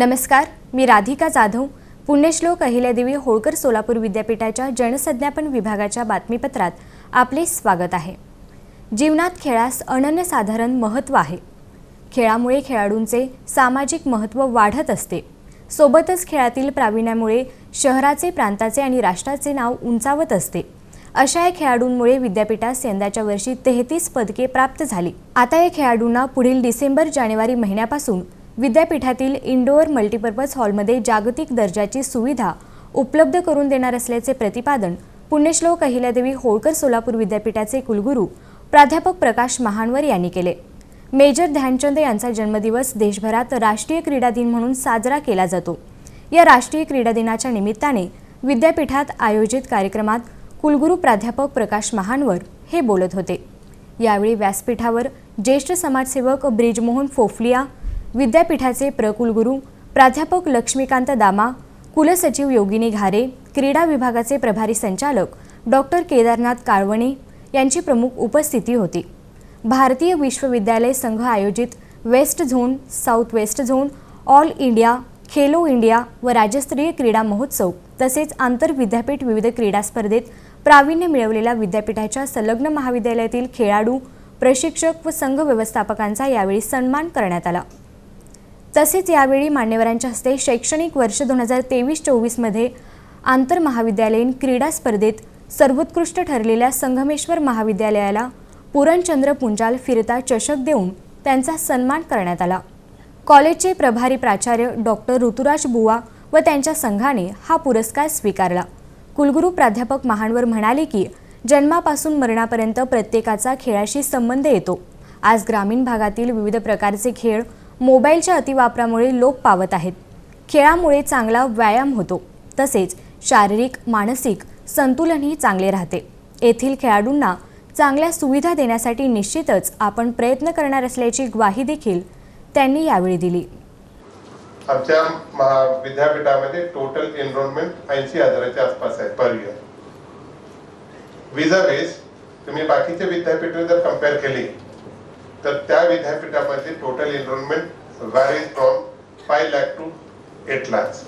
नमस्कार मी राधिका जाधव पुण्यश्लोक अहिल्यादेवी होळकर सोलापूर विद्यापीठाच्या जनसंज्ञापन विभागाच्या बातमीपत्रात आपले स्वागत आहे. जीवनात खेळास अनन्यसाधारण महत्त्व आहे. खेळामुळे खेळाडूंचे सामाजिक महत्त्व वाढत असते. सोबतच खेळातील प्रावीण्यामुळे शहराचे प्रांताचे आणि राष्ट्राचे नाव उंचावत असते. अशा या खेळाडूंमुळे विद्यापीठास यंदाच्या वर्षी तेहतीस पदके प्राप्त झाली. आता या खेळाडूंना पुढील डिसेंबर जानेवारी महिन्यापासून विद्यापीठातील इंडोअर मल्टीपर्पज हॉलमध्ये जागतिक दर्जाची सुविधा उपलब्ध करून देणार असल्याचे प्रतिपादन पुण्यश्लोक अहिल्यादेवी होळकर सोलापूर विद्यापीठाचे कुलगुरू प्राध्यापक प्रकाश महानवर यांनी केले. मेजर ध्यानचंद यांचा जन्मदिवस देशभरात राष्ट्रीय क्रीडा दिन म्हणून साजरा केला जातो. या राष्ट्रीय क्रीडा दिनाच्या निमित्ताने विद्यापीठात आयोजित कार्यक्रमात कुलगुरू प्राध्यापक प्रकाश महानवर हे बोलत होते. यावेळी व्यासपीठावर ज्येष्ठ समाजसेवक ब्रिजमोहन फोफलिया विद्यापीठाचे प्रकुलगुरू प्राध्यापक लक्ष्मीकांत दामा कुलसचिव योगिनी घारे क्रीडा विभागाचे प्रभारी संचालक डॉक्टर केदारनाथ काळवणे यांची प्रमुख उपस्थिती होती. भारतीय विश्वविद्यालय संघ आयोजित west zone south west zone all India Khelo India व राज्यस्तरीय क्रीडा महोत्सव तसेच आंतरविद्यापीठ विविध क्रीडा स्पर्धेत प्रावीण्य मिळवलेल्या विद्यापीठाच्या संलग्न महाविद्यालयातील खेळाडू प्रशिक्षक व संघ व्यवस्थापकांचा यावेळी सन्मान करण्यात आला. तसेच यावेळी मान्यवरांच्या हस्ते शैक्षणिक वर्ष दोन हजार तेवीस चोवीसमध्ये आंतरमहाविद्यालयीन क्रीडा स्पर्धेत सर्वोत्कृष्ट ठरलेल्या संगमेश्वर महाविद्यालयाला पूरणचंद्र पुंजाल फिरता चषक देऊन त्यांचा सन्मान करण्यात आला. कॉलेजचे प्रभारी प्राचार्य डॉक्टर ऋतुराज बुवा व त्यांच्या संघाने हा पुरस्कार स्वीकारला. कुलगुरू प्राध्यापक महानवर म्हणाले की जन्मापासून मरणापर्यंत प्रत्येकाचा खेळाशी संबंध येतो. आज ग्रामीण भागातील विविध प्रकारचे खेळ मोबाईलच्या अतिवापरामुळे लोप पावत आहेत. खेळामुळे चांगला व्यायाम होतो. तसेच शारीरिक मानसिक संतुलनही चांगले राहते. येथील खेळाडूंना चांगल्या सुविधा देण्यासाठी निश्चितच आपण प्रयत्न करणार असल्याची ग्वाही देखील त्यांनी यावेळी दिली. आमच्या विद्यापीठामध्ये टोटल एनरोलमेंट ऐंशी हजाराच्या आसपास आहे पर इयर विजा तुम्ही बाकीचे विद्यापीठ जर कंपेअर केली तर त्या विद्यापीठामध्ये total enrollment varies from five lakh to eight lakhs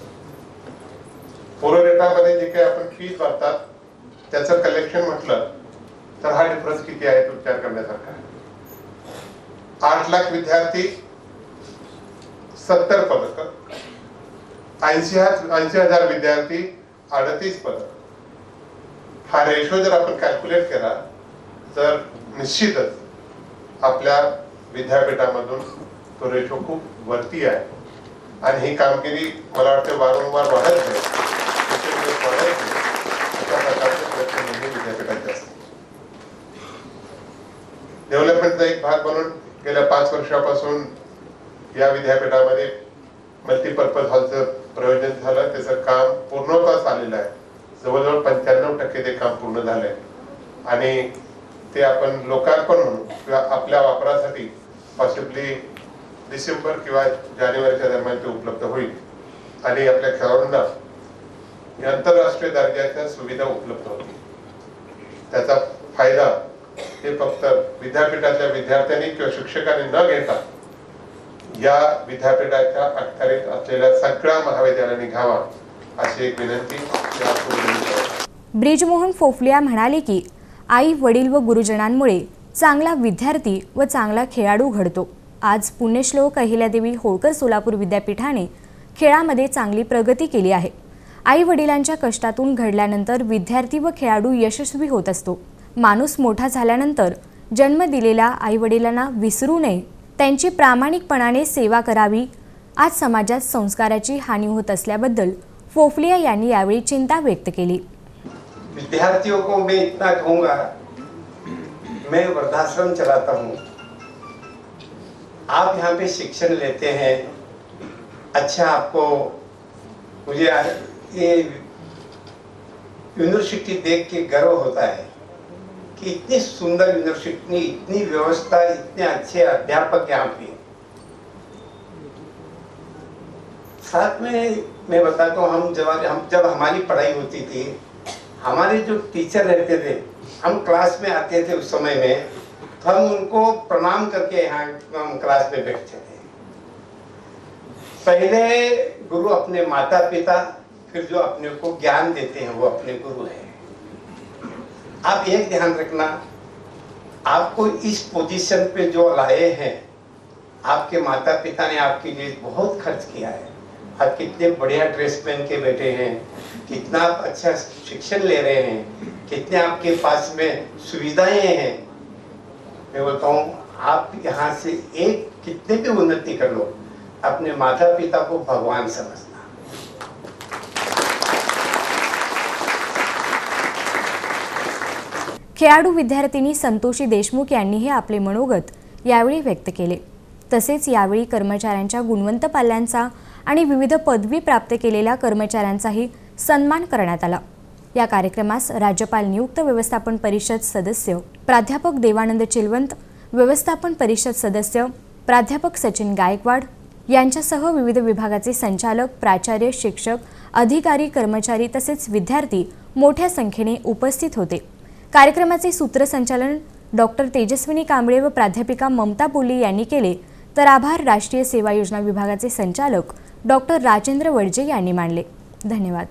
पोरोरेटामध्ये जे काही आपण फीज भरतात त्याचं कलेक्शन म्हटलं तर हा डिफरन्स किती आहे तो विचार करण्यासारखा आठ लाख विद्यार्थी सत्तर पदक. ऐंशी ऐंशी हजार विद्यार्थी अडतीस पदक. हा रेशो जर आपण कॅल्क्युलेट केला तर निश्चितच आपल्या विद्यापीठामधून तो रेशो खूप वरती आहे. आणि ही कामगिरी मला वाटते वारंवार वाढत आहे वाढत आहे. अशा प्रकारचे प्रयत्न नेहमी विद्यापीठाचे असतात. डेव्हलपमेंटचा एक भाग म्हणून गेल्या पाच वर्षापासून या विद्यापीठामध्ये मल्टीपर्पज हॉलचं प्रयोजन झालं. त्याचं काम पूर्णत्वास आलेलं आहे. जवळजवळ पंच्याण्णव टक्के ते काम पूर्ण झालंय. आणि ते आपण लोकार्पण म्हणून किंवा आपल्या वापरासाठी पॉसिबली डिसेंबर किंवा जानेवारीच्या दरम्यान ते उपलब्ध होईल. आणि आपल्या खेळाडूंना आंतरराष्ट्रीय दर्जाच्या सुविधा उपलब्ध होतील. त्याचा फायदा हे फक्त विद्यापीठाच्या विद्यार्थ्यांनी किंवा शिक्षकांनी न घेता या विद्यापीठाच्या अखत्यारीत असलेल्या सगळ्या महाविद्यालयांनी घ्यावा अशी एक विनंती. ब्रिजमोहन फोफलिया म्हणाले की आई वडील व गुरुजनांमुळे चांगला विद्यार्थी व चांगला खेळाडू घडतो. आज पुण्यश्लोक अहिल्यादेवी होळकर सोलापूर विद्यापीठाने खेळामध्ये चांगली प्रगती केली आहे. आई वडिलांच्या कष्टातून घडल्यानंतर विद्यार्थी व खेळाडू यशस्वी होत असतो. माणूस मोठा झाल्यानंतर जन्म दिलेल्या आई वडिलांना विसरू नये त्यांची प्रामाणिकपणाने सेवा करावी आज समाजात संस्काराची हानी होत असल्याबद्दल फोफलिया यांनी यावेळी चिंता व्यक्त केली. विद्यार्थियों को मैं इतना कहूँगा, मैं वृद्धाश्रम चलाता हूँ। आप यहाँ पे शिक्षण लेते हैं अच्छा आपको मुझे ये यूनिवर्सिटी देख के गर्व होता है कि इतनी सुंदर यूनिवर्सिटी, इतनी व्यवस्था, इतने अच्छे अध्यापक यहाँ पे साथ में मैं बताता हूँ, हम जब हम, जब हमारी पढ़ाई होती थी हमारे जो टीचर रहते थे, हम क्लास में आते थे उस समय में तो हम उनको प्रणाम करके यहाँ हम क्लास में बैठते थे। पहले गुरु अपने माता पिता फिर जो अपने को ज्ञान देते हैं, वो अपने गुरु हैं। आप एक ध्यान रखना, आपको इस पोजीशन पे जो लाए हैं, आपके माता पिता ने आपके लिए बहुत खर्च किया है। आप कितने बढ़िया ड्रेस पहन के बैठे हैं कितना आप अच्छा शिक्षण ले रहे हैं कितने आपके पास में सुविधाएं हैं। मैं बोलता हूँ आप यहाँ से एक कितने भी उन्नति कर लो अपने माता पिता को भगवान समझना। खेळाडू विद्यार्थिनी संतोषी देशमुख यांनीही आपले मनोगत यावेळी व्यक्त केले. तसेच यावेळी कर्मचाऱ्यांच्या गुणवंत पाल्यांचा आणि विविध पदवी प्राप्त केलेल्या कर्मचाऱ्यांचाही सन्मान करण्यात आला. या कार्यक्रमास राज्यपाल नियुक्त व्यवस्थापन परिषद सदस्य प्राध्यापक देवानंद चिलवंत व्यवस्थापन परिषद सदस्य प्राध्यापक सचिन गायकवाड यांच्यासह विविध विभागाचे संचालक प्राचार्य शिक्षक अधिकारी कर्मचारी तसेच विद्यार्थी मोठ्या संख्येने उपस्थित होते. कार्यक्रमाचे सूत्रसंचालन डॉक्टर तेजस्विनी कांबळे व प्राध्यापिका ममता बोल्ली यांनी केले. तर आभार राष्ट्रीय सेवा योजना विभागाचे संचालक डॉक्टर राजेंद्र वडजे यांनी मानले. धन्यवाद.